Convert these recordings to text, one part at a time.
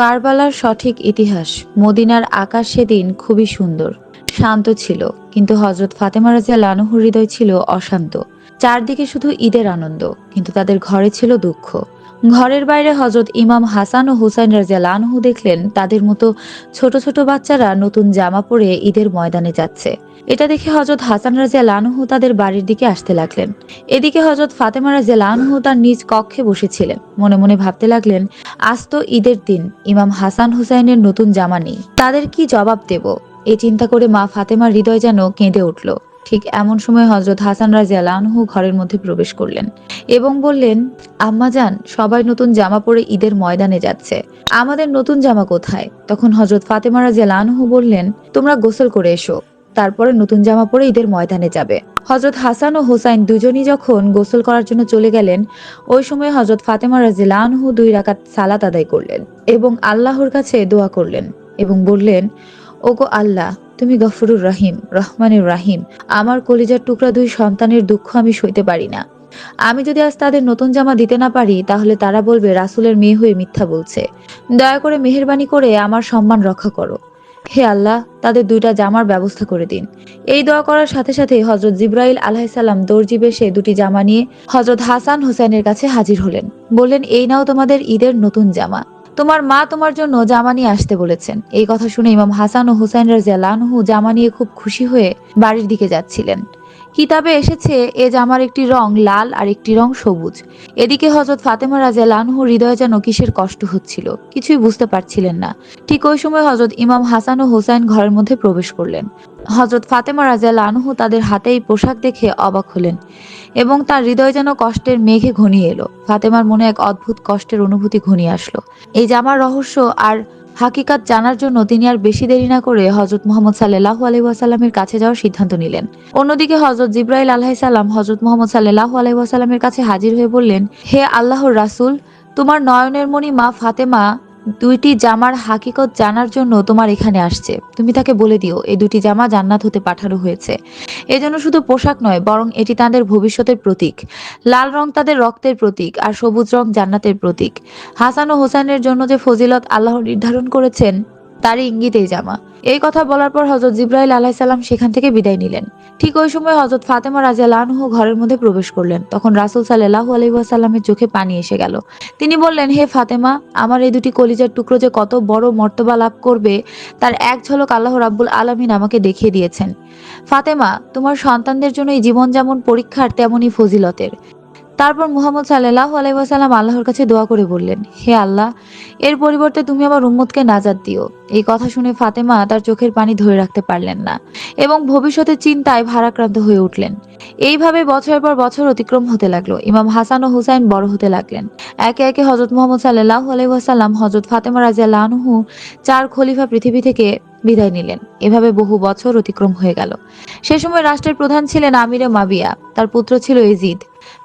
কারবালার সঠিক ইতিহাস মদিনার আকাশ সেদিন খুবই সুন্দর। শান্ত ছিল, কিন্তু হজরত ফাতেমা রাজিয়া লানুহুর হৃদয় ছিল অশান্ত। চারদিকে শুধু ঈদের আনন্দ, কিন্তু তাদের ঘরে ছিল দুঃখ। ঘরের বাইরে হজরত ইমাম হাসান ও হুসাইন রাজিয়া লানহু দেখলেন তাদের মতো ছোট ছোট বাচ্চারা নতুন জামা পরে ঈদের ময়দানে যাচ্ছে। এটা দেখে হজরত হাসান রাজিয়া লানহু তাদের বাড়ির দিকে আসতে লাগলেন। এদিকে হজরত ফাতেমা রাজিয়া লানহু তার নিজ কক্ষে বসেছিলেন। মনে মনে ভাবতে লাগলেন, আজ তো ঈদের দিন, ইমাম হাসান হুসাইনের নতুন জামা নেই। তাদের কি জবাব দেব? এই চিন্তা করে মা ফাতেমার হৃদয় যেন কেঁদে উঠল। ঠিক এমন সময় হজরত হাসান রাজিয়া লানহু ঘরের মধ্যে প্রবেশ করলেন এবং বললেন, আম্মা যান সবাই নতুন জামা পরে ঈদের ময়দানে যাচ্ছে। আমাদের নতুন জামা কোথায়? তখন হজরত ফাতেমা রাজিয়া লানহু বললেন, তোমরা গোসল করে এসো, তারপরে নতুন জামা পরে ঈদের ময়দানে যাবে। হজরত হাসান ও হোসাইন দুজনই যখন গোসল করার জন্য চলে গেলেন, ওই সময় হজরত ফাতেমা রাজিল আনহু দুই রাকাত সালাত আদায় করলেন এবং আল্লাহর কাছে দোয়া করলেন এবং বললেন, ওগো আল্লাহ তুমি গফরুর রাহিম, রহমানুর রাহিম। আমার কলিজার টুকরা দুই সন্তানের দুঃখ আমি সইতে পারি না। আমি যদি আজ তাদের নতুন জামা দিতে না পারি, তাহলে তারা বলবে, রাসুলের মেয়ে হয়ে মিথ্যা বলছে। দয়া করে মেহেরবানি করে আমার সম্মান রক্ষা করো। হে আল্লাহ, তাদের দুইটা জামার ব্যবস্থা করে দিন। এই দোয়া করার সাথে সাথে হজরত জিব্রাইল আলাহিসাল্লাম দর্জি বেশে দুটি জামা নিয়ে হজরত হাসান হোসেনের কাছে হাজির হলেন। বললেন, এই নাও তোমাদের ঈদের নতুন জামা। তোমার মা তোমার জন্য জামা নিয়ে আসতে বলেছেন। এই কথা শুনে ইমাম হাসান ও হুসাইন রাজিয়ালানহু জামা নিয়ে খুব খুশি হয়ে বাড়ির দিকে যাচ্ছিলেন। কিতাবে এসেছে, এ জামার একটি রং লাল আর একটি রং সবুজ। এদিকে হজরত ফাতেমা রাজা লানহুর হৃদয়ে যেন কিসের কষ্ট হচ্ছিল, কিছুই বুঝতে পারছিলেন না। ঠিক ওই সময় হজরত ইমাম হাসান ও হোসাইন ঘরের মধ্যে প্রবেশ করলেন। হজরত ফাতেমা রাজা লানহু তাদের হাতে এই পোশাক দেখে অবাক হলেন এবং তার হৃদয় যেন কষ্টের মেঘে ঘনিয়ে এলো। ফাতেমার মনে এক অদ্ভুত কষ্টের অনুভূতি ঘনিয়ে আসলো। এই জামার রহস্য আর হাকিকাত জানার জন্য তিনি আর বেশি দেরি না করে হজরত মোহাম্মদ সাল্লাহ আলহিহাসাল্লামের কাছে যাওয়ার সিদ্ধান্ত নিলেন। অন্যদিকে হজরত জিব্রাইল আলাহিসাল্লাম হজরত মোহাম্মদ সাল্লাহ আলহিহাসাল্লামের কাছে হাজির হয়ে বললেন, হে আল্লাহর রাসুল, তোমার নয়নের মণি মা ফাতেমা দুইটি জামার হাকিকত জানার জন্য তোমার এখানে আসছে। তুমি তাকে বলে দিও, এই দুটি জামা জান্নাত হতে পাঠানো হয়েছে। এজন্য শুধু পোশাক নয়, বরং এটি তাদের ভবিষ্যতের প্রতীক। লাল রং তাদের রক্তের প্রতীক আর সবুজ রং জান্নাতের প্রতীক। হাসান ও হোসেনের জন্য যে ফজিলত আল্লাহ নির্ধারণ করেছেন, তারই ইঙ্গিত এই জামা। এই কথা বলার পর হজরত জিব্রাইল আলাহিসাল্লাম সেখান থেকে বিদায় নিলেন। ঠিক ওই সময় হজরত ফাতেমা রাজিয়া লানহু ঘরের মধ্যে প্রবেশ করলেন। তখন রাসুল সাল্লাহ আলহিহাসাল্লামের চোখে পানি এসে গেল। তিনি বললেন, হে ফাতেমা, আমার এই দুটি কলিজার টুকরো যে কত বড় মর্তবা লাভ করবে, তার এক ঝলক আল্লাহ রাব্বুল আলমিন আমাকে দেখিয়ে দিয়েছেন। ফাতেমা, তোমার সন্তানদের জন্য এই জীবন যেমন পরীক্ষার তেমনই ফজিলতের। তারপর মুহাম্মদ সাল্লাহ আলাইসাল্লাম আল্লাহর কাছে দোয়া করে বললেন, হে আল্লাহ, এর পরিবর্তে তুমি আমার উম্মতকে নাজাদ দিও। এই কথা শুনে ফাতেমা তার চোখের পানি ধরে রাখতে পারলেন না এবং ভবিষ্যতের চিন্তায় ভারাক্রান্ত হয়ে উঠলেন। এইভাবে বছরের পর বছর অতিক্রম হতে লাগল। ইমাম হাসান ও হুসাইন বড় হতে লাগলেন। একে একে হজরত মোহাম্মদ সাল্লাহ আলাইসাল্লাম হজরত ফাতেমা রাজিয়া লানহু চার খলিফা পৃথিবী থেকে বিদায় নিলেন। এভাবে বহু বছর অতিক্রম হয়ে গেল। সে সময় রাষ্ট্রের প্রধান ছিলেন আমিরে মাবিয়া, তার পুত্র ছিল এজিদ।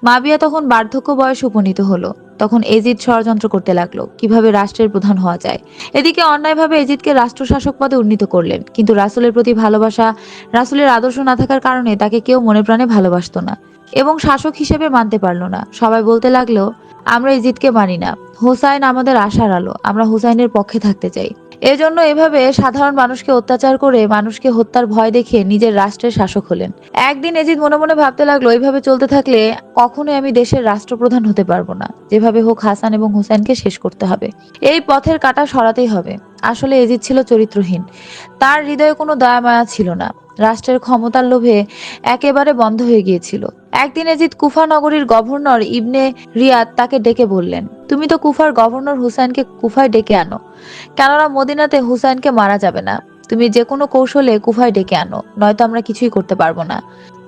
মাবিয়া তখন বার্ধক্য বয়স উপনীত হলো। তখন এজিদ ষড়যন্ত্র করতে লাগল, কীভাবে রাষ্ট্রের প্রধান হওয়া যায়। এদিকে অন্যায়ভাবে এজিদকে রাষ্ট্রশাসক পদে উন্নীত করলেন, কিন্তু রাসুলের প্রতি ভালোবাসা, রাসুলের আদর্শ না থাকার কারণে তাকে কেউ মনে প্রাণে ভালোবাসতো না এবং শাসক হিসেবে মানতে পারল না। সবাই বলতে লাগল, আমরা এজিদকে মানি না। হোসাইন আমাদের আশার আলো। আমরা হোসাইনের পক্ষে থাকতে চাই। এজন্য এভাবে সাধারণ মানুষকে অত্যাচার করে মানুষকে হত্যার ভয় দেখে নিজের রাষ্ট্রের শাসক হলেন। একদিন এজিদ মনে মনে ভাবতে লাগল এইভাবে চলতে থাকলে কখনোই আমি দেশের রাষ্ট্রপ্রধান হতে পারব না। যেভাবে হোক হাসান এবং হুসেনকে শেষ করতে হবে। এই পথের কাটা সরাতেই হবে। আসলে এজিদ ছিল চরিত্রহীন। তার হৃদয়ে কোনো দয়া মায়া ছিল না। রাষ্ট্রের ক্ষমতার লোভে একেবারে বন্ধ হয়ে গিয়েছিল। একদিন এজিদ কুফা নগরীর গভর্নর ইবনে রিয়াদ তাকে ডেকে বললেন, তুমি তো কুফার গভর্নর হুসাইনকে কুফায় ডেকে আনো। কেননা মদিনাতে হুসাইনকে মারা যাবে না। তুমি যে কোনো কৌশলে কুফায় ডেকে আনো, নয়তো আমরা কিছুই করতে পারব না।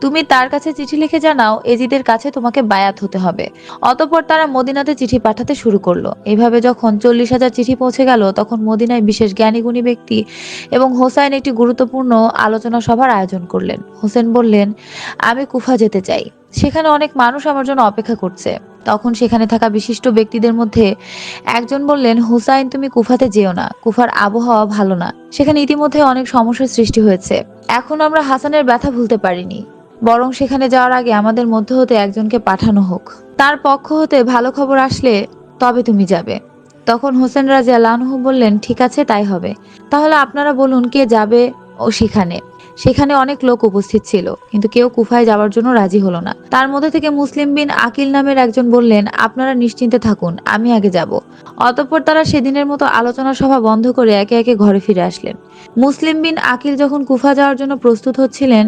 তুমি তার কাছে চিঠি লিখে জানাও, এজিদের কাছে তোমাকে বায়াত হতে হবে। অতঃপর তারা মদিনাতে চিঠি পাঠাতে শুরু করল। এভাবে যখন চল্লিশ হাজার চিঠি পৌঁছে গেল, তখন মদিনায় বিশেষ জ্ঞানীগুণী ব্যক্তি এবং হোসাইন একটি গুরুত্বপূর্ণ আলোচনা সভার আয়োজন করলেন। হোসেন বললেন, আমি কুফা যেতে চাই। সেখানে অনেক মানুষ আমার জন্য অপেক্ষা করছে। তখন সেখানে থাকা বিশিষ্ট ব্যক্তিদের মধ্যে একজন বললেন, হুসাইন, তুমি কুফাতে যেও না। কুফার আবহাওয়া ভালো না। সেখানে ইতিমধ্যে অনেক সমস্যার সৃষ্টি হয়েছে। এখন আমরা হাসানের ব্যথা ভুলতে পারিনি। বরং সেখানে যাওয়ার আগে আমাদের মধ্য হতে একজনকে পাঠানো হোক। তার পক্ষ হতে ভালো খবর আসলে তবে তুমি যাবে। তখন হোসেন রাজিয়া লানহু বললেন, ঠিক আছে, তাই হবে। তাহলে আপনারা বলুন কে যাবে ও সেখানে। সেখানে অনেক লোক উপস্থিত ছিল, কিন্তু কেউ কুফায় যাওয়ার জন্য রাজি হলো না। তার মধ্যে থেকে মুসলিম বিন আকিল নামের একজন বললেন, আপনারা নিশ্চিন্তে থাকুন, আমি আগে যাব। অতঃপর তারা সেদিনের মতো আলোচনা সভা বন্ধ করে একে একে ঘরে ফিরে আসলেন। মুসলিম বিন আকিল যখন কুফা যাওয়ার জন্য প্রস্তুত হচ্ছিলেন,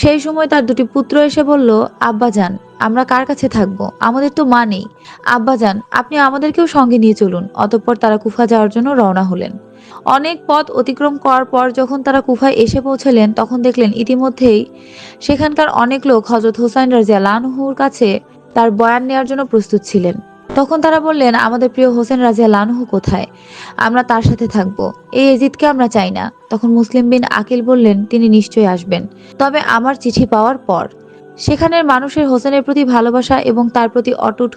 সেই সময় তার দুটি পুত্র এসে বলল আব্বাজান আমরা কার কাছে থাকব? আমাদের তো মা নেই। আব্বাজান আপনি আমাদেরকেও সঙ্গে নিয়ে চলুন। অতঃপর তারা কুফা যাওয়ার জন্য রওনা হলেন। অনেক পথ অতিক্রম করার পর যখন তারা কুফায় এসে পৌঁছলেন, তখন দেখলেন ইতিমধ্যেই সেখানকার অনেক লোক হজরত হুসাইন রাজিয়া লানহুর কাছে তার বয়ান নেওয়ার জন্য প্রস্তুত ছিলেন। তখন তারা বললেন, আমাদের প্রিয় হোসেন রাজিয়া লানহু কোথায়? আমরা তার সাথে থাকব। এই এজিদকে আমরা চাই না। তখন মুসলিম বিন আকিল বললেন, তিনি নিশ্চয়ই আসবেন। তবে আমার চিঠি পাওয়ার পর সেখানের মানুষের হোসেনের প্রতি ভালোবাসা এবং তার প্রতি অটুট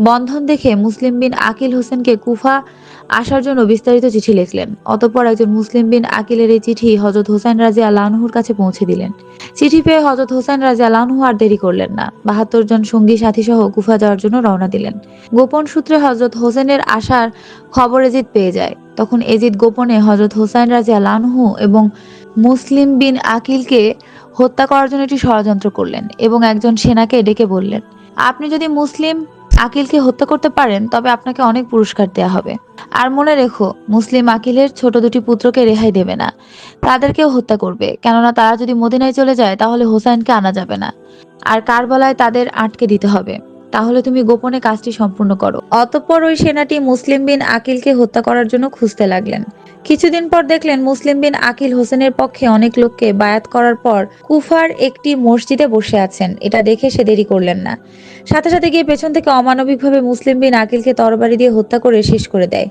বন্ধন দেখে মুসলিম বিন আকিল হোসেনকে কুফা আসার জন্য বিস্তারিত চিঠি লিখলেন। অতঃপর একজন মুসলিম বিন আকিলের এই চিঠি হজরত হোসেন রাজি আল্লাহনুর কাছে পৌঁছে দিলেন। চিঠি পেয়ে হজরত হোসেন রাজি আল্লাহনহু আর দেরি করলেন না। বাহাত্তর জন সঙ্গী সাথী সহ কুফা যাওয়ার জন্য রওনা দিলেন। গোপন সূত্রে হজরত হোসেনের আসার খবর এজিদ পেয়ে যায়। তখন এজিদ গোপনে হজরত হোসেন রাজি আল্লাহনহু এবং মুসলিম বিন আকিলকে হত্যা করার জন্য এটি ষড়যন্ত্র করলেন এবং একজন সেনাকে ডেকে বললেন, আপনি যদি মুসলিম আকিলকে হত্যা করতে পারেন, তবে আপনাকে অনেক পুরস্কার দেয়া হবে। আর মনে রেখো, মুসলিম আকিলের ছোট দুটি পুত্রকে রেহাই দেবে না। তাদেরকেও হত্যা করবে। কেননা তারা যদি মদিনায় চলে যায়, তাহলে হোসাইনকে আনা যাবে না। আর কার বলায় তাদের আটকে দিতে হবে। তাহলে তুমি গোপনে কাজটি সম্পূর্ণ করো। অতঃপর ওই সেনাটি মুসলিম বিন আকিলকে হত্যা করার জন্য খুঁজতে লাগলেন। কিছুদিন পর দেখলেন মুসলিম বিন আকিল হোসেনের পক্ষে অনেক লোককে বায়াত করার পর কুফার একটি মসজিদে বসে আছেন। এটা দেখে সে দেরি করলেন না। সাথে সাথে গিয়ে পেছন থেকে অমানবিকভাবে মুসলিম বিন আকিলকে তরবারি দিয়ে হত্যা করে শেষ করে দেয়।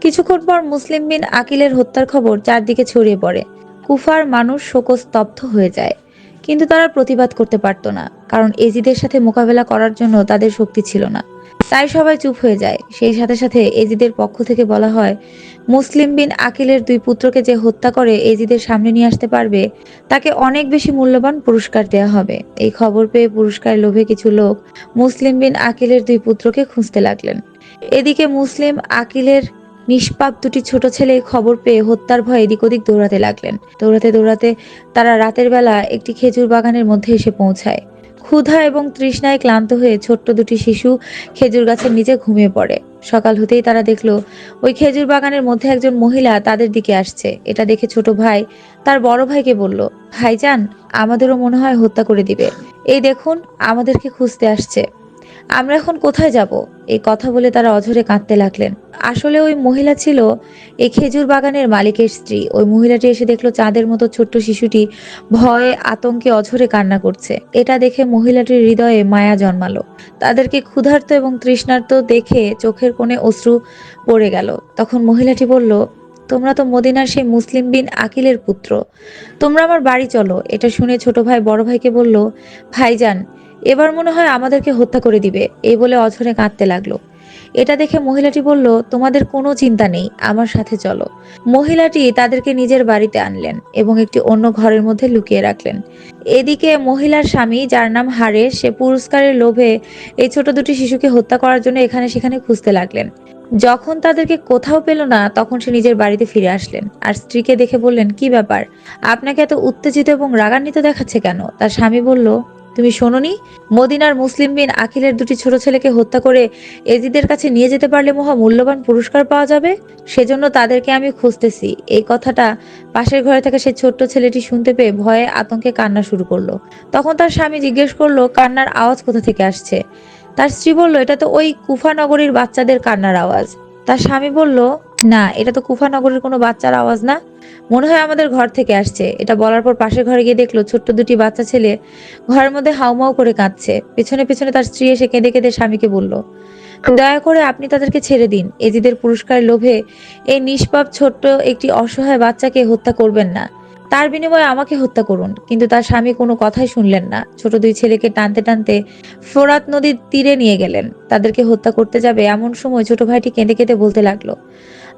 কিছুক্ষণ পর মুসলিম বিন আকিলের হত্যার খবর চারদিকে ছড়িয়ে পড়ে। কুফার মানুষ শোকস্তব্ধ হয়ে যায়। কিন্তু তারা প্রতিবাদ করতে পারত না, কারণ এজিদের সাথে মোকাবেলা করার জন্য তাদের শক্তি ছিল না। তাই সবাই চুপ হয়ে যায়। সেই সাথে সাথে এজিদের পক্ষ থেকে বলা হয়, মুসলিম বিন আকিলের দুই পুত্রকে যে হত্যা করে এজিদের সামনে নিয়ে আসতে পারবে, তাকে অনেক বেশি মূল্যবান পুরস্কার দেওয়া হবে। এই খবর পেয়ে পুরস্কারের লোভে কিছু লোক মুসলিম বিন আকিলের দুই পুত্রকে খুঁজতে লাগলেন। এদিকে মুসলিম আকিলের নিষ্পাপ দুটি ছোট ছেলে খবর পেয়ে হত্যার ভয়ে এদিক ওদিক দৌড়াতে লাগলেন। দৌড়াতে দৌড়াতে তারা রাতের বেলা একটি খেজুর বাগানের মধ্যে এসে পৌঁছায়। ক্ষুধা এবং তৃষ্ণায় ক্লান্ত হয়ে ছোট্ট দুটি শিশু খেজুর গাছের নিচে ঘুমিয়ে পড়ে। সকাল হতেই তারা দেখল, ওই খেজুর বাগানের মধ্যে একজন মহিলা তাদের দিকে আসছে। এটা দেখে ছোট ভাই তার বড় ভাইকে বলল, ভাইজান, আমাদেরও মনে হয় হত্যা করে দিবে। এই দেখুন, আমাদেরকে খুঁজতে আসছে। আমরা এখন কোথায় যাব? এই কথা বলে তারা অঝরে কাঁদতে লাগলেন। আসলে ওই মহিলা ছিল এই খেজুর বাগানের মালিকের স্ত্রী। ওই মহিলাটি এসে দেখল চাঁদের মতো ছোট্ট শিশুটি ভয়ে আতঙ্কে অঝরে কান্না করছে। এটা দেখে মহিলাটির হৃদয়ে মায়া জন্মালো। তাদেরকে ক্ষুধার্ত এবং তৃষ্ণার্ত দেখে চোখের কোণে অশ্রু পড়ে গেল। তখন মহিলাটি বলল, তোমরা তো মদিনার সেই মুসলিম বিন আকিলের পুত্র। তোমরা আমার বাড়ি চলো। এটা শুনে ছোট ভাই বড় ভাইকে বলল, ভাইজান এবার মনে হয় আমাদেরকে হত্যা করে দিবে, এই বলে অঝরে কাঁদতে লাগল। এটা দেখে মহিলাটি বলল, তোমাদের কোনো চিন্তা নেই, আমার সাথে চলো। মহিলাটি তাদেরকে নিজের বাড়িতে আনলেন এবং একটি অন্য ঘরের মধ্যে লুকিয়ে রাখলেন। এদিকে মহিলার স্বামী, যার নাম হারে সে পুরস্কারের লোভে এই ছোট দুটি শিশুকে হত্যা করার জন্য এখানে সেখানে খুঁজতে লাগলেন। যখন তাদেরকে কোথাও পেল না, তখন সে নিজের বাড়িতে ফিরে আসলেন আর স্ত্রীকে দেখে বললেন, কি ব্যাপার? আপনাকে এত উত্তেজিত এবং রাগান্বিত দেখাচ্ছে কেন? তার স্বামী বলল তুমি শোনোনি? মদিনার মুসলিম বিন আকিলের দুটি ছোট ছেলেকে হত্যা করে এজিদের কাছে নিয়ে যেতে পারলে মহা মূল্যবান পুরস্কার পাওয়া যাবে? সেজন্য তাদেরকে আমি খুঁজতেছি। এই কথাটা পাশের ঘরে থেকে সেই ছোট্ট ছেলেটি শুনতে পেয়ে ভয়ে আতঙ্কে কান্না শুরু করল। তখন তার স্বামী জিজ্ঞেস করল, কান্নার আওয়াজ কোথা থেকে আসছে? তার স্ত্রী বলল, এটা তো ওই কুফানগরীর বাচ্চাদের কান্নার আওয়াজ। তার স্বামী বলল না, এটা তো কুফানগরের কোনো বাচ্চার আওয়াজ না। মনে হয় আমাদের ঘর থেকে আসছে। এটা বলার পর পাশের ঘরে গিয়ে দেখল ছোট্ট দুটি বাচ্চা ছেলে ঘরের মধ্যে হাউমাউ করে কাঁদছে। পেছনে পেছনে তার স্ত্রী এসে কেঁদে কেঁদে স্বামীকে বলল, দয়া করে আপনি তাদেরকে ছেড়ে দিন। এজিদের পুরস্কারের লোভে এই নিষ্পাপ ছোট্ট একটি অসহায় বাচ্চাকে হত্যা করবেন না। তার বিনিময়ে আমাকে হত্যা করুন। কিন্তু তার স্বামী কোনো কথাই শুনলেন না। ছোট দুই ছেলেকে টানতে টানতে ফোরাত নদীর তীরে নিয়ে গেলেন। তাদেরকে হত্যা করতে যাবে এমন সময় ছোট ভাইটি কেঁদে কেঁদে বলতে লাগল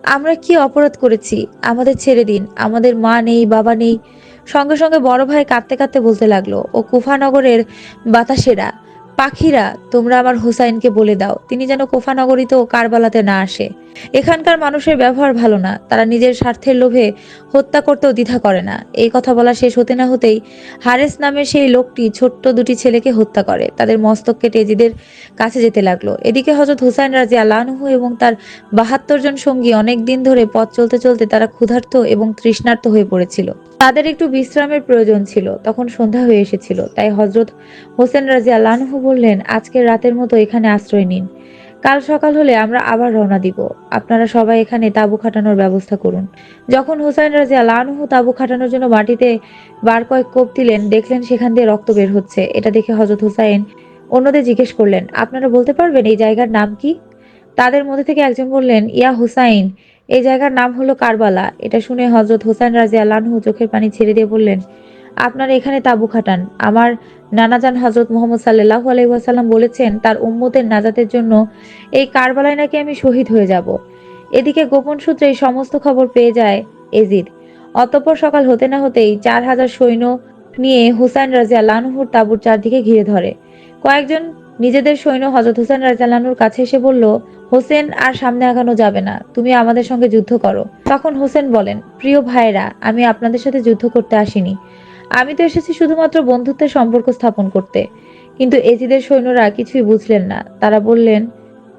আমরা কি অপরাধ করেছি? আমাদের ছেড়ে দিন। আমাদের মা নেই, বাবা নেই। সঙ্গে সঙ্গে বড় ভাই কাঁদতে কাঁদতে বলতে লাগল। ও কুফানগরের বাতাসেরা। পাখিরা, তোমরা আমার হুসাইনকে বলে দাও, তিনি যেন কোফানগরীতেও কারবালাতে না আসে। এখানকার মানুষের ব্যবহার ভালো না, তারা নিজের স্বার্থের লোভে হত্যা করতেও দ্বিধা করে না। এই কথা বলা শেষ হতে না হতেই হারেস নামের সেই লোকটি ছোট্ট দুটি ছেলেকে হত্যা করে। তাদের মস্তক কেটে এজিদের কাছে যেতে লাগল। এদিকে হজরত হুসাইন রাজি আল্লাহনহু এবং তার বাহাত্তর জন সঙ্গী অনেক দিন ধরে পথ চলতে চলতে তারা ক্ষুধার্ত এবং তৃষ্ণার্ত হয়ে পড়েছিল। তাদের একটু বিশ্রামের প্রয়োজন ছিল, তখন সন্ধ্যা হয়ে এসেছিল, তাই হজরত হোসেন রাজি আল্লাহনহু বললেন আজকের রাতের মতো এখানে আশ্রয় নিন। কাল সকাল হলে আমরা আবার রওনা দিব। আপনারা সবাই এখানে তাঁবু খাটানোর ব্যবস্থা করুন। যখন হুসাইন রাজি আল্লাহনহু তাঁবু খাটানোর জন্য মাটিতে বার কয়েক কোপ দিলেন, দেখলেন সেখান দিয়ে রক্ত বের হচ্ছে। এটা দেখে হজরত হুসাইন অন্যদের জিজ্ঞেস করলেন, আপনারা বলতে পারবেন এই জায়গার নাম কি? তাদের মধ্যে থেকে একজন বললেন, ইয়া হুসাইন, এই জায়গার নাম হলো কারবালা। এটা শুনে হজরত হুসাইন রাজি আল্লাহনহু চোখের পানি ছেড়ে দিয়ে বললেন আপনারা এখানে তাবু খাটান। আমার নানাজান হজরত মোহাম্মদ সাল্লাহ আলাইসাল্লাম বলেছেন, তার উম্মতের নাজাতের জন্য এই কারবালায় নাকি আমি শহীদ হয়ে যাব। এদিকে গোপন সূত্রে এই সমস্ত খবর পেয়ে যায় এজিদ। অতঃপর সকাল হতে না হতেই চার হাজার সৈন্য নিয়ে হুসাইন রাজিয়া লানুহুর তাবুর চারদিকে ঘিরে ধরে। কয়েকজন নিজেদের সৈন্য হজরত হুসেন রাজিয়ালানুর কাছে এসে বলল, হোসেন আর সামনে আগানো যাবে না, তুমি আমাদের সঙ্গে যুদ্ধ করো। তখন হোসেন বলেন, প্রিয় ভাইরা আমি আপনাদের সাথে যুদ্ধ করতে আসিনি। আমি তো এসেছি শুধুমাত্র বন্ধুত্বের সম্পর্ক স্থাপন করতে। কিন্তু এজিদের সৈন্যরা কিছুই বুঝলেন না। তারা বললেন,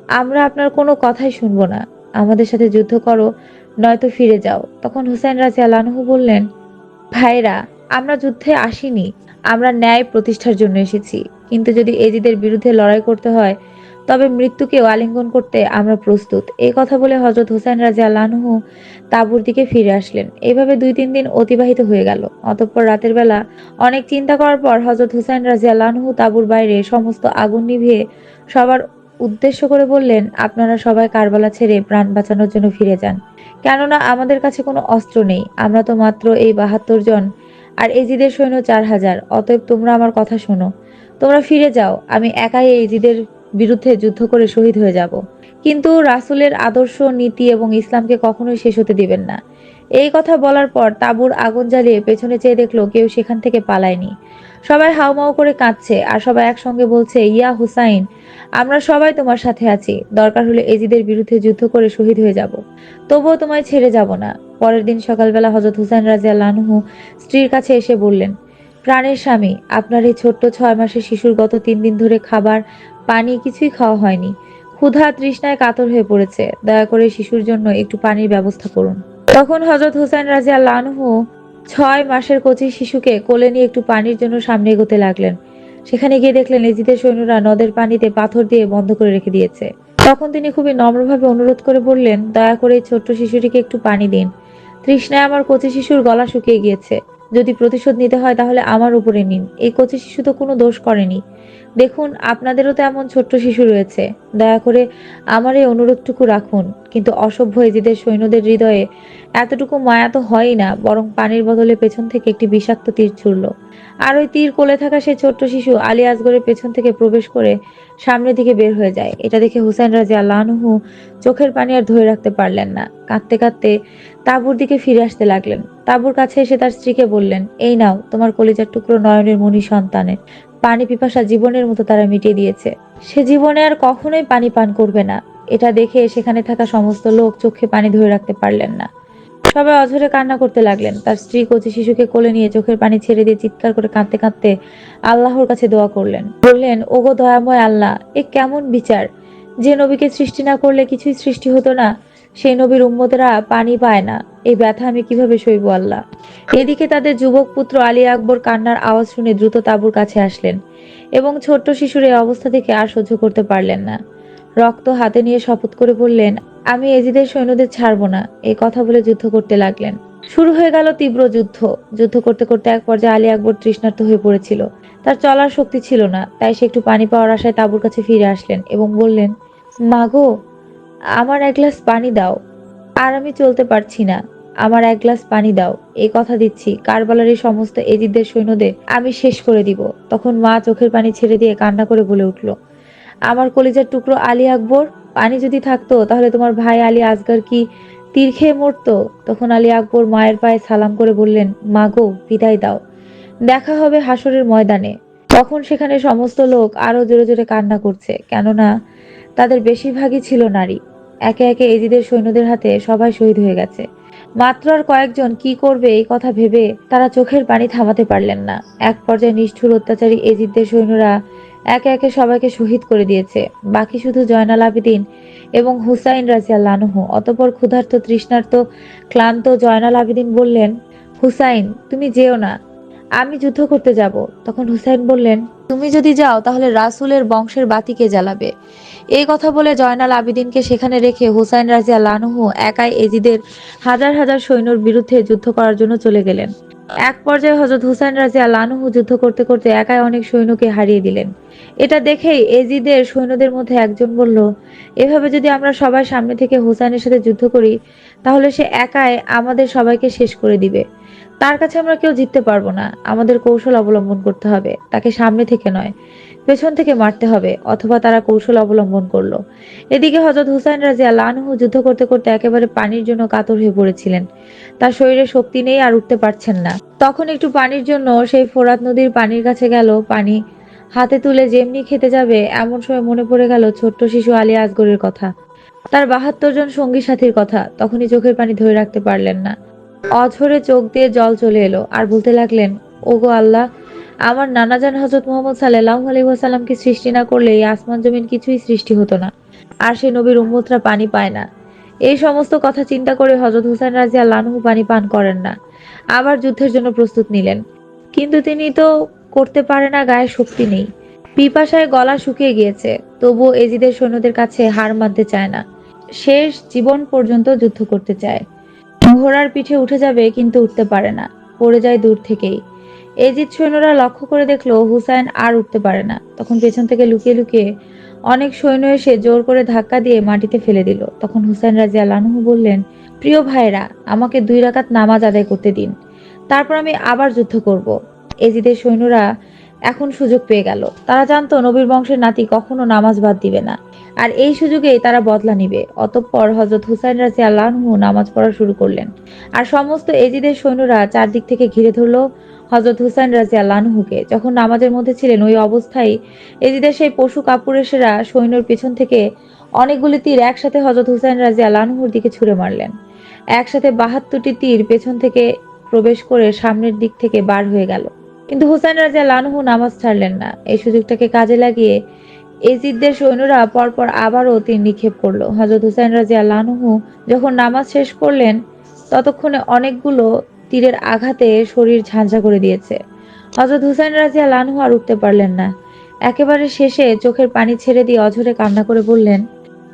আমরা আপনার কোনো কথাই শুনব না। আমাদের সাথে যুদ্ধ করো, নয়তো ফিরে যাও। তখন হুসাইন রাজি আল্লাহু বললেন ভাইরা আমরা যুদ্ধে আসিনি। আমরা ন্যায় প্রতিষ্ঠার জন্য এসেছি। কিন্তু যদি এজিদের বিরুদ্ধে লড়াই করতে হয় তবে মৃত্যুকেও আলিঙ্গন করতে আমরা প্রস্তুত। এই কথা বলে হজরত হুসাইন রাজা আল্লাহু তাঁবুর দিকে ফিরে আসলেন। এইভাবে দুই তিন দিন অতিবাহিত হয়ে গেল। অতঃপর রাতের বেলা অনেক চিন্তা করার পর হজরত হুসাইন রাজি আল্লাহু তাঁবুর বাইরে সমস্ত আগুন নিভিয়ে সবার উদ্দেশ্য করে বললেন, আপনারা সবাই কারবালা ছেড়ে প্রাণ বাঁচানোর জন্য ফিরে যান। কেননা আমাদের কাছে কোনো অস্ত্র নেই। আমরা তো মাত্র এই বাহাত্তর জন। আর এজিদের সৈন্য চার হাজার। অতএব তোমরা আমার কথা শোনো। তোমরা ফিরে যাও। আমি একাই এজিদের বিরুদ্ধে যুদ্ধ করে শহীদ হয়ে যাব। কিন্তু রাসূলের আদর্শ, নীতি এবং ইসলামকে কখনোই শেষ হতে দিবেন না। এই কথা বলার পর তাঁবুর আগুন জ্বালিয়ে পেছনে চেয়ে দেখল কেউ সেখান থেকে পালায়নি। সবাই হাউমাউ করে কাঁদছে আর সবাই একসঙ্গে বলছে, ইয়া হুসাইন, আমরা সবাই তোমার সাথে আছি। দরকার হলে এজিদের বিরুদ্ধে যুদ্ধ করে শহীদ হয়ে যাব। তবুও তোমায় ছেড়ে যাব না। পরের দিন সকালবেলা হজরত হুসাইন রাজিয়া লানহু স্ত্রীর কাছে এসে বললেন, প্রাণের স্বামী, আপনার এই ছোট্ট ছয় মাসের শিশুর গত তিন দিন ধরে খাবার পানি কিছুই খাওয়া হয়নি। ক্ষুধা তৃষ্ণায় কাতর হয়ে পড়েছে। দয়া করে শিশুর জন্য একটু পানির ব্যবস্থা করুন। তখন হজরত হুসাইন রাজিয়া লানহু ছয় মাসের কচি শিশুকে কোলে নিয়ে একটু পানির জন্য সামনে এগোতে লাগলেন। সেখানে গিয়ে দেখলেন এজিদের সৈন্যরা নদের পানিতে পাথর দিয়ে বন্ধ করে রেখে দিয়েছে। তখন তিনি খুবই নম্রভাবে অনুরোধ করে বললেন, দয়া করে এই ছোট্ট শিশুটিকে একটু পানি দিন। তৃষ্ণায় আমার কচি শিশুর গলা শুকিয়ে গিয়েছে। যদি প্রতিশোধ নিতে হয় তাহলে আমার উপরে নিন। এই কচি শিশু তো কোনো দোষ করেনি। দেখুন, আপনাদেরও তো এমন ছোট্ট শিশু রয়েছে। দয়া করে আমার এই অনুরোধটুকু রাখুন, কিন্তু অসভ্য এজিদের সৈন্যদের হৃদয়ে এতটুকু মায়া তো হয়ই না, বরং পানির বদলে পেছন থেকে একটি বিষাক্ত তীর ছুড়ল। আর ওই তীর কোলে থাকা সেই ছোট্ট শিশু আলী আসগরের পেছন থেকে প্রবেশ করে সামনের দিকে বের হয়ে যায়। এটা দেখে হুসাইন রাজি আল্লাহনহু চোখের পানি আর ধরে রাখতে পারলেন না। কাঁদতে কাঁদতে তাঁবুর দিকে ফিরে আসতে লাগলেন। তাঁবুর কাছে এসে তার স্ত্রীকে বললেন, এই নাও, তোমার কলিজার টুকরো নয়নের মণি সন্তানের। পানি পিপাসা জীবনের মতো তারা মিটিয়ে দিয়েছে। সে জীবনে আর কখনোই পানি পান করবে না। এটা দেখে সেখানে থাকা সমস্ত লোক চোখে পানি ধরে রাখতে পারলেন না। সবাই অঝরে কান্না করতে লাগলেন। তার স্ত্রী কচি শিশুকে কোলে নিয়ে চোখের পানি ছেড়ে দিয়ে চিৎকার করে কাঁদতে কাঁদতে আল্লাহর কাছে দোয়া করলেন। বললেন, ওগো দয়াময় আল্লাহ, এ কেমন বিচার? যে নবীকে সৃষ্টি না করলে কিছুই সৃষ্টি হতো না। সেই নবীর উম্মতেরা পানি পায় না। এই ব্যথা আমি কীভাবে সইব আল্লাহ? এদিকে তাদের যুবক পুত্র আলী আকবর কান্নার আওয়াজ শুনে দ্রুত তাঁবুর কাছে আসলেন এবং ছোট্ট শিশুর এই অবস্থা থেকে আর সহ্য করতে পারলেন না। রক্ত হাতে নিয়ে শপথ করে বললেন, আমি এজিদের সৈন্যদের ছাড়বো না। এই কথা বলে যুদ্ধ করতে লাগলেন। শুরু হয়ে গেল তীব্র যুদ্ধ। যুদ্ধ করতে করতে এক পর্যায়ে আলী আকবর তৃষ্ণার্ত হয়ে পড়েছিল। তার চলার শক্তি ছিল না, তাই সে একটু পানি পাওয়ার আশায় তাঁবুর কাছে ফিরে আসলেন এবং বললেন মাগো আমার এক গ্লাস পানি দাও। আর আমি চলতে পারছি না। আমার এক গ্লাস পানি দাও। এই কথা দিচ্ছি। কারবালার এই সমস্ত এজিদদের সৈন্যদের আমি শেষ করে দিব। তখন মা চোখের পানি ছেড়ে দিয়ে কান্না করে বলে উঠল, আমার কলিজার টুকরো আলী আকবর? পানি যদি থাকতো, তাহলে তোমার ভাই আলী আসগার কি তীর খেয়ে মরতো? তখন আলী আকবর মায়ের পায়ে সালাম করে বললেন, মা গো, বিদায় দাও। দেখা হবে হাসরের ময়দানে। তখন সেখানে সমস্ত লোক আরও জোরে জোরে কান্না করছে। কেননা তাদের বেশিরভাগই ছিল নারী। একে একে এজিদের সৈন্যদের হাতে সবাই শহীদ হয়ে গেছে। মাত্র আর কয়েকজন কি করবে এই কথা ভেবে তারা চোখের পানি থামাতে পারলেন না। এক পর্যায়ে নিষ্ঠুর অত্যাচারী এজিদদের সৈন্যরা একে একে সবাইকে শহীদ করে দিয়েছে। বাকি শুধু জয়নাল আবেদিন এবং হুসাইন রাজিয়াল্লানহু অতপর ক্ষুধার্ত তৃষ্ণার্ত, ক্লান্ত জয়নাল আবেদিন বললেন, হুসাইন, তুমি যেও না, আমি যুদ্ধ করতে যাব। তখন হুসাইন বললেন, তুমি যদি যাও, তাহলে রাসুলের বংশের বাতিকে জ্বালাবে? এই কথা বলে জয়নাল আবেদিনকে সেখানে রেখে হুসাইন রাজিয়া লানুহু একাই এজিদের হাজার হাজার সৈন্যর বিরুদ্ধে যুদ্ধ করার জন্য চলে গেলেন। এক পর্যায়ে হজরত হুসাইন রাজিয়া লানুহু যুদ্ধ করতে করতে একাই অনেক সৈন্যকে হারিয়ে দিলেন। এটা দেখেই এজিদের সৈন্যদের মধ্যে একজন বলল, এভাবে যদি আমরা সবাই সামনে থেকে হুসাইনের সাথে যুদ্ধ করি, তাহলে সে একাই আমাদের সবাইকে শেষ করে দিবে। তার কাছে আমরা কেউ জিততে পারব না। আমাদের কৌশল অবলম্বন করতে হবে। তাকে সামনে থেকে নয়, পেছন থেকে মারতে হবে, অথবা তারা কৌশল অবলম্বন করল। এদিকে হজরত হুসাইন রাজিয়া লানহু যুদ্ধ করতে করতে একেবারে পানির জন্য কাতর হয়ে পড়েছিলেন। তার শরীরে শক্তি নেই আর উঠতে পারছেন না। তখন একটু পানির জন্য সেই ফোরাত নদীর পানির কাছে গেল, পানি হাতে তুলে যেমনি খেতে যাবে, এমন সময় মনে পড়ে গেল ছোট্ট শিশু আলী আসগরের কথা। তার বাহাত্তর জন সঙ্গী সাথীর কথা, তখনই চোখের পানি ধরে রাখতে পারলেন না। অঝরে চোখ দিয়ে জল চলে এলো আর বলতে লাগলেন, ওগো আল্লাহ, আমার নানাজান হজরত মোহাম্মদ সাল্লাহ আলহিহাসাল্লামকে সৃষ্টি না করলে এই আসমান জমিন কিছুই সৃষ্টি হতো না। আর সে নবীর উম্মতরা পানি পায় না। এই সমস্ত কথা চিন্তা করে হজরত হুসাইন রাজিয়া লানহু পানি পান করেন না। আবার যুদ্ধের জন্য প্রস্তুত নিলেন। কিন্তু তিনি তো করতে পারে না, গায়ে শক্তি নেই। পিপাসায় গলা শুকিয়ে গিয়েছে, তবুও এজিদের সৈন্যদের কাছে হার মানতে চায় না। শেষ জীবন পর্যন্ত যুদ্ধ করতে চায়। ঘোড়ার পিঠে উঠে যাবে কিন্তু উঠতে পারে না, পড়ে যায় দূর থেকেই। এজিদ সৈন্যরা লক্ষ্য করে দেখল হুসাইন আর উঠতে পারে না। তখন পেছন থেকে লুকিয়ে লুকিয়ে অনেক সৈন্য এসে জোর করে ধাক্কা দিয়ে মাটিতে ফেলে দিল। তখন হুসাইন রাজিয়া লানহু বললেন, প্রিয় ভাইরা আমাকে দুই রাকাত নামাজ আদায় করতে দিন। তারপর আমি আবার যুদ্ধ করব। এজিদের সৈন্যরা এখন সুযোগ পেয়ে গেল। তারা জানতো নবীর বংশের নাতি কখনো নামাজ বাদ দিবে না। আর এই সুযোগেই তারা বদলা নিবে। অতঃপর হজরত হুসাইন রাজি আল্লাহনহু নামাজ পড়া শুরু করলেন। আর সমস্ত এজিদের সৈন্যরা চারদিক থেকে ঘিরে ধরলো হজরত হুসাইন রাজি আল্লাহনহুকে যখন নামাজের মধ্যে ছিলেন, ওই অবস্থায় এজিদের সেই পশু কাপুরেশেরা সৈন্যর পেছন থেকে অনেকগুলি তীর একসাথে হজরত হুসাইন রাজি আল্লাহনহুর দিকে ছুড়ে মারলেন। একসাথে বাহাত্তরটি তীর পেছন থেকে প্রবেশ করে সামনের দিক থেকে বার হয়ে গেল। কিন্তু হুসাইন রাজা লানহু নামাজ ছাড়লেন না। এই সুযোগটাকে কাজে লাগিয়ে এজিদদের সৈন্যরা পরপর আবারও তীর নিক্ষেপ করল। হজরত হুসাইন রাজিয়া লানহু যখন নামাজ শেষ করলেন, ততক্ষণে অনেকগুলো তীরের আঘাতে শরীর ঝাঁঝা করে দিয়েছে। হজরত হুসাইন রাজিয়া লানহু আর উঠতে পারলেন না। একেবারে শেষে চোখের পানি ছেড়ে দিয়ে অঝরে কান্না করে বললেন,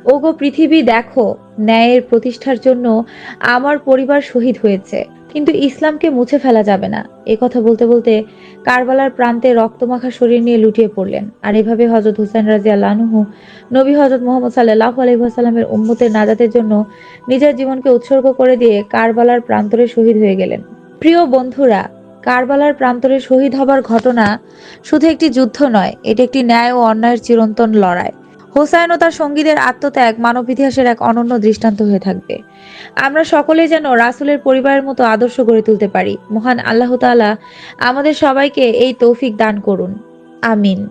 ওগো পৃথিবী, দেখো, ন্যায়ের প্রতিষ্ঠার জন্য আমার পরিবার শহীদ হয়েছে। কিন্তু ইসলামকে মুছে ফেলা যাবে না। এ কথা বলতে বলতে কারবালার প্রান্তে রক্তমাখা শরীর নিয়ে লুটিয়ে পড়লেন। আর এভাবে হজরত হুসাইন রাজিয়া লানুহু নবী হজরত মোহাম্মদ সাল্লাহ আলহিহাসাল্লামের উম্মতের নাজাতের জন্য নিজের জীবনকে উৎসর্গ করে দিয়ে কারবালার প্রান্তরে শহীদ হয়ে গেলেন। প্রিয় বন্ধুরা, কারবালার প্রান্তরে শহীদ হবার ঘটনা শুধু একটি যুদ্ধ নয়, এটি একটি ন্যায় ও অন্যায়ের চিরন্তন লড়াই। হোসাইন ও তার সঙ্গীদের আত্মত্যাগ মানব ইতিহাসের এক অনন্য দৃষ্টান্ত হয়ে থাকবে। আমরা সকলে যেন রাসুলের পরিবারের মতো আদর্শ গড়ে তুলতে পারি। মহান আল্লাহ তালা আমাদের সবাইকে এই তৌফিক দান করুন। আমিন।